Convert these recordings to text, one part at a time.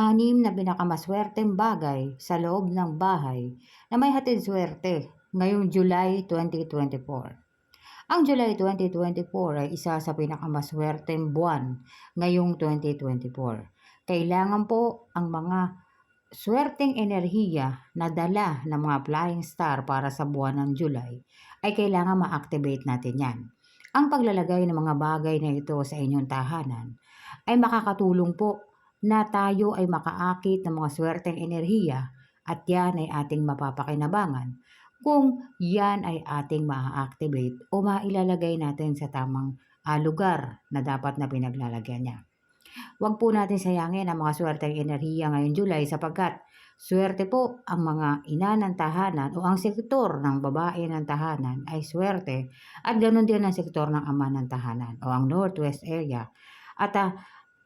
anim na pinakamaswerteng bagay sa loob ng bahay na may hatid swerte ngayong July 2024. Ang July 2024 ay isa sa pinakamaswerteng buwan ngayong 2024. Kailangan po ang mga swerteng enerhiya na dala ng mga flying star para sa buwan ng July ay kailangan ma-activate natin yan. Ang paglalagay ng mga bagay na ito sa inyong tahanan ay makakatulong po na tayo ay makaakit ng mga swerteng enerhiya at yan ay ating mapapakinabangan kung yan ay ating ma-activate o mailalagay natin sa tamang uh, lugar na dapat na pinaglalagyan niya. Huwag po natin sayangin ang mga swerteng enerhiya ngayong July sapagkat swerte po ang mga ina ng tahanan o ang sektor ng babae ng tahanan ay swerte at ganoon din ang sektor ng ama ng tahanan o ang northwest area. At uh,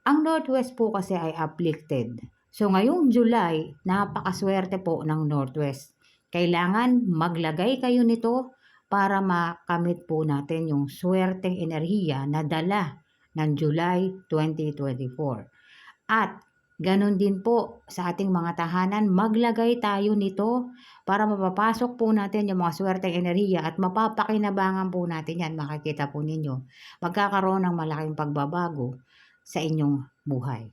ang Northwest po kasi ay afflicted. So ngayong July, napakaswerte po ng Northwest. Kailangan maglagay kayo nito para makamit po natin yung swerteng enerhiya na dala ng July 2024. At ganun din po sa ating mga tahanan, maglagay tayo nito para mapapasok po natin yung mga swerteng enerhiya at mapapakinabangan po natin yan. Makikita po ninyo, magkakaroon ng malaking pagbabago sa inyong buhay.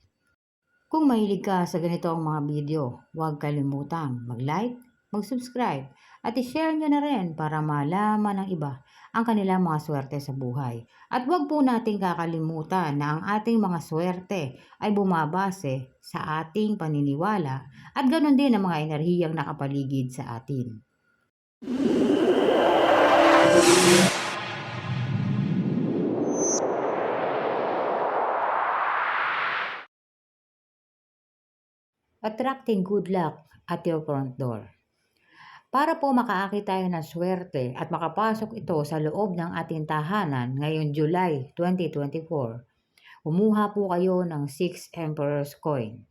Kung mahilig ka sa ganitong mga video, huwag kalimutang mag-like, mag-subscribe, at i-share nyo na rin para malaman ng iba ang kanilang mga swerte sa buhay. At huwag po nating kakalimutan na ang ating mga swerte ay bumabase sa ating paniniwala at ganoon din ang mga enerhiyang nakapaligid sa atin. Attracting good luck at your front door. Para po makaakit tayo ng swerte at makapasok ito sa loob ng ating tahanan ngayong July 2024, umuha po kayo ng 6 Emperor's Coin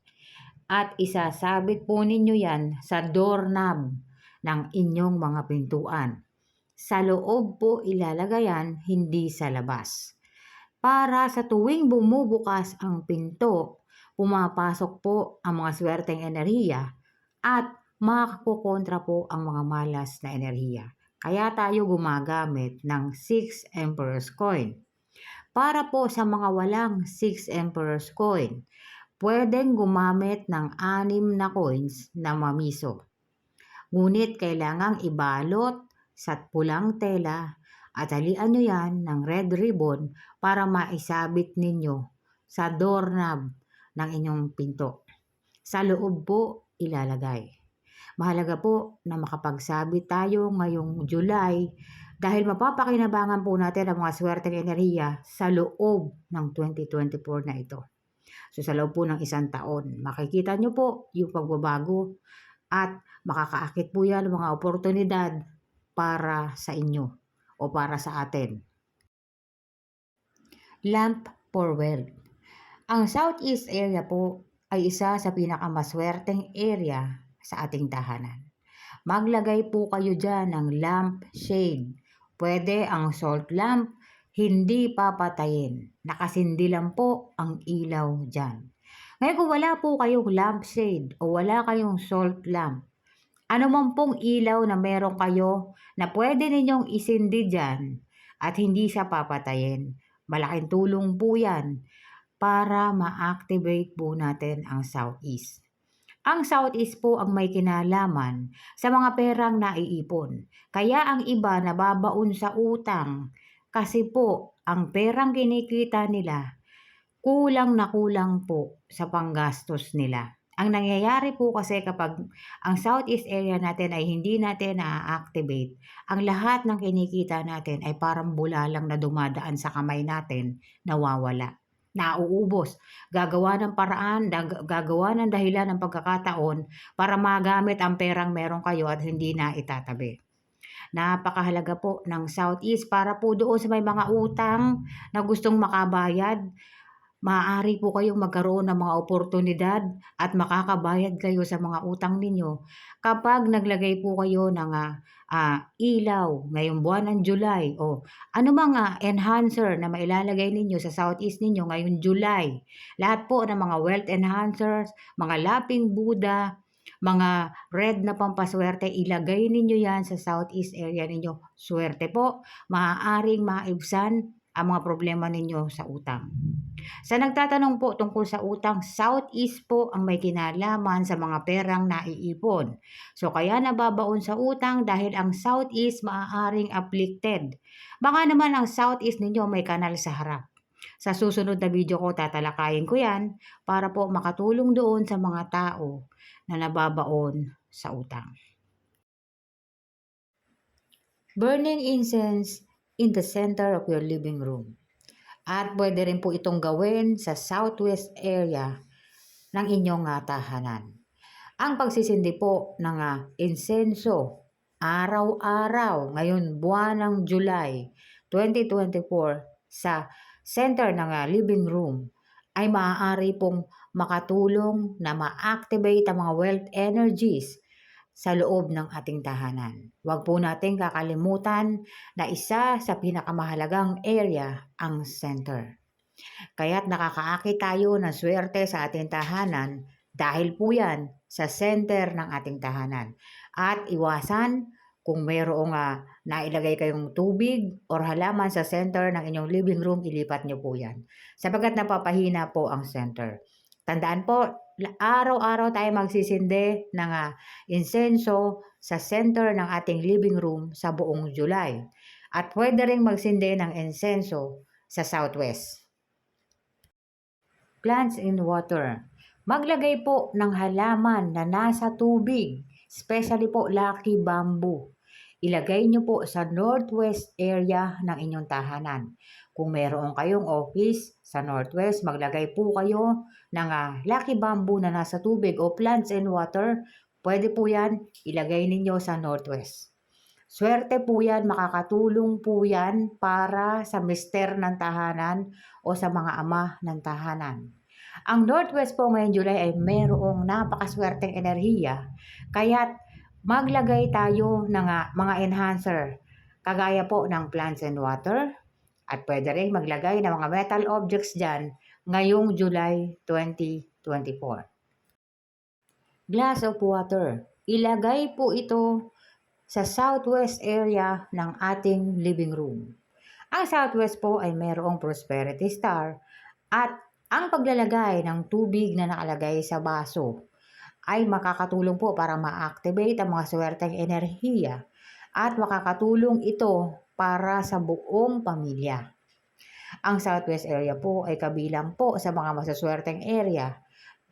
at isasabit po ninyo yan sa doorknob ng inyong mga pintuan. Sa loob po ilalagayan, hindi sa labas. Para sa tuwing bumubukas ang pinto, pumapasok po ang mga swerteng enerhiya at makakukontra po ang mga malas na enerhiya. Kaya tayo gumagamit ng 6 Emperor's Coin. Para po sa mga walang 6 Emperor's Coin, pwedeng gumamit ng 6 na coins na mamiso. Ngunit kailangang ibalot sa pulang tela at halian nyo yan ng red ribbon para maisabit ninyo sa doorknob ng inyong pinto. Sa loob po ilalagay. Mahalaga po na makapagsabit tayo ngayong July dahil mapapakinabangan po natin ang mga swerteng enerhiya sa loob ng 2024 na ito. So sa loob po ng isang taon, makikita nyo po yung pagbabago at makakaakit po yan ng mga oportunidad para sa inyo o para sa atin. Lamp for wealth. Ang Southeast area po ay isa sa pinakamaswerteng area sa ating tahanan. Maglagay po kayo dyan ng lamp shade. Pwede ang salt lamp, hindi papatayin. Nakasindi lang po ang ilaw dyan. Ngayon kung wala po kayong lamp shade o wala kayong salt lamp, ano man pong ilaw na meron kayo na pwede ninyong isindi dyan at hindi sa papatayin. Malaking tulong po yan para ma-activate po natin ang Southeast. Ang Southeast po ang may kinalaman sa mga perang naiipon. Kaya ang iba nababaon sa utang kasi po ang perang kinikita nila kulang na kulang po sa panggastos nila. Ang nangyayari po kasi kapag ang Southeast area natin ay hindi natin na-activate, ang lahat ng kinikita natin ay parang bulalang na dumadaan sa kamay natin, nawawala nauubos. Gagawa ng paraan, gagawa ng dahilan ng pagkakataon para magamit ang perang meron kayo at hindi na itatabi. Napakahalaga po ng Southeast para po doon sa may mga utang na gustong makabayad. Maaari po kayong magkaroon ng mga oportunidad at makakabayad kayo sa mga utang ninyo kapag naglagay po kayo ng ah, ah, ilaw ngayong buwan ng July o ano mga enhancer na mailalagay ninyo sa southeast ninyo ngayong July. Lahat po ng mga wealth enhancers, mga laping Buddha, mga red na pampaswerte, ilagay ninyo yan sa southeast area ninyo. Swerte po, maaaring maibsan ang mga problema ninyo sa utang. Sa nagtatanong po tungkol sa utang, Southeast po ang may kinalaman sa mga perang naiipon. So kaya nababaon sa utang dahil ang Southeast maaaring afflicted. Baka naman ang Southeast ninyo may kanal sa harap. Sa susunod na video ko tatalakayin ko yan para po makatulong doon sa mga tao na nababaon sa utang. Burning incense in the center of your living room. At pwede rin po itong gawin sa southwest area ng inyong ah, tahanan. Ang pagsisindi po ng ah, insenso araw-araw ngayon buwan ng July 2024 sa center ng ah, living room ay maaari pong makatulong na ma-activate ang mga wealth energies sa loob ng ating tahanan. Huwag po nating kakalimutan na isa sa pinakamahalagang area ang center. Kaya't nakakaakit tayo ng swerte sa ating tahanan dahil po yan sa center ng ating tahanan. At iwasan kung mayroong uh, nailagay kayong tubig or halaman sa center ng inyong living room, ilipat nyo po yan. Sapagat napapahina po ang center. Tandaan po, araw-araw tayo magsisindi ng uh, insenso sa center ng ating living room sa buong July. At pwede rin magsindi ng insenso sa southwest. Plants in water. Maglagay po ng halaman na nasa tubig, especially po lucky bamboo. Ilagay nyo po sa northwest area ng inyong tahanan. Kung meron kayong office sa northwest, maglagay po kayo ng uh, lucky bamboo na nasa tubig o plants and water. Pwede po yan, ilagay ninyo sa northwest. Swerte po yan, makakatulong po yan para sa mister ng tahanan o sa mga ama ng tahanan. Ang Northwest po ngayon July ay mayroong napakaswerteng enerhiya. Kaya't maglagay tayo ng uh, mga enhancer. Kagaya po ng plants and water, at pwede rin maglagay ng mga metal objects dyan ngayong July 2024. Glass of water. Ilagay po ito sa southwest area ng ating living room. Ang southwest po ay mayroong prosperity star at ang paglalagay ng tubig na nakalagay sa baso ay makakatulong po para ma-activate ang mga swerteng enerhiya at makakatulong ito para sa buong pamilya. Ang Southwest area po ay kabilang po sa mga masaswerteng area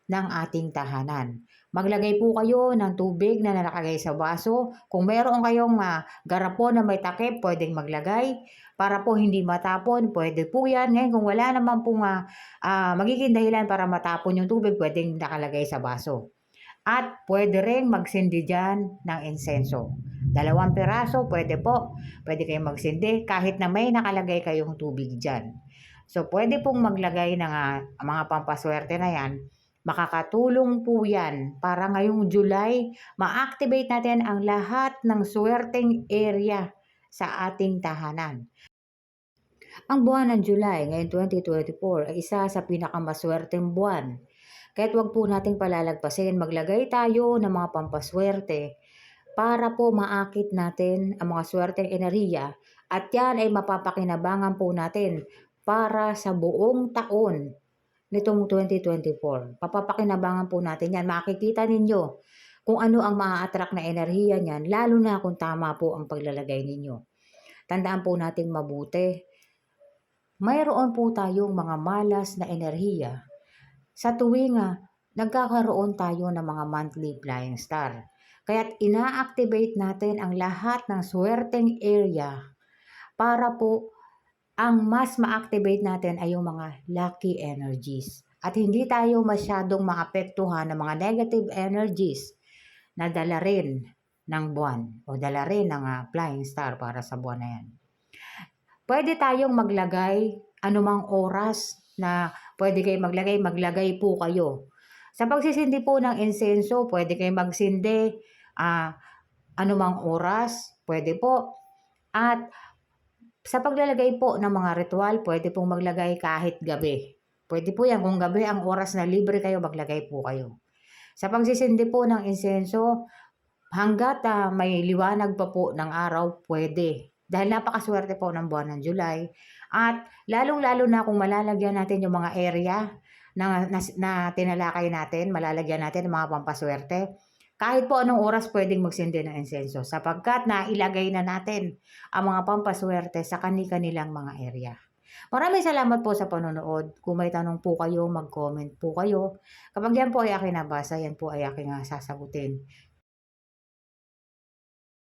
ng ating tahanan. Maglagay po kayo ng tubig na nakalagay sa baso. Kung meron kayong uh, garapon na may takip, pwedeng maglagay. Para po hindi matapon, pwede po yan. Ngayon, kung wala naman pong uh, uh, magiging dahilan para matapon yung tubig, pwedeng nakalagay sa baso. At pwede rin magsindi dyan ng insenso. Dalawang piraso, pwede po. Pwede kayong magsindi kahit na may nakalagay kayong tubig dyan. So, pwede pong maglagay ng uh, mga pampaswerte na yan. Makakatulong po yan para ngayong July, ma-activate natin ang lahat ng swerteng area sa ating tahanan. Ang buwan ng July ngayon 2024 ay isa sa pinakamaswerteng buwan. Kahit wag po nating palalagpasin, maglagay tayo ng mga pampaswerte para po maakit natin ang mga swerteng enerhiya at yan ay mapapakinabangan po natin para sa buong taon nitong 2024. Papapakinabangan po natin yan. Makikita ninyo kung ano ang maa-attract na enerhiya niyan, lalo na kung tama po ang paglalagay ninyo. Tandaan po natin mabuti, mayroon po tayong mga malas na enerhiya sa tuwing uh, nagkakaroon tayo ng mga monthly flying star. Kaya't ina-activate natin ang lahat ng swerteng area para po ang mas ma-activate natin ay yung mga lucky energies. At hindi tayo masyadong maapektuhan ng mga negative energies na dala rin ng buwan o dala rin ng uh, flying star para sa buwan na yan. Pwede tayong maglagay anumang oras na pwede kayo maglagay, maglagay po kayo. Sa pagsisindi po ng insenso, pwede kayo magsindi ah, anumang oras, pwede po. At sa paglalagay po ng mga ritual, pwede pong maglagay kahit gabi. Pwede po yan. Kung gabi ang oras na libre kayo, maglagay po kayo. Sa pagsisindi po ng insenso, hanggat ah, may liwanag pa po ng araw, pwede. Dahil napakaswerte po ng buwan ng July. At lalong-lalo na kung malalagyan natin yung mga area na, na, na tinalakay natin, malalagyan natin ng mga pampaswerte. Kahit po anong oras pwedeng magsindi ng insenso sapagkat nailagay na natin ang mga pampaswerte sa kani-kanilang mga area. Maraming salamat po sa panonood. Kung may tanong po kayo, mag-comment po kayo. Kapag yan po ay aking nabasa, yan po ay aking ah, sasagutin.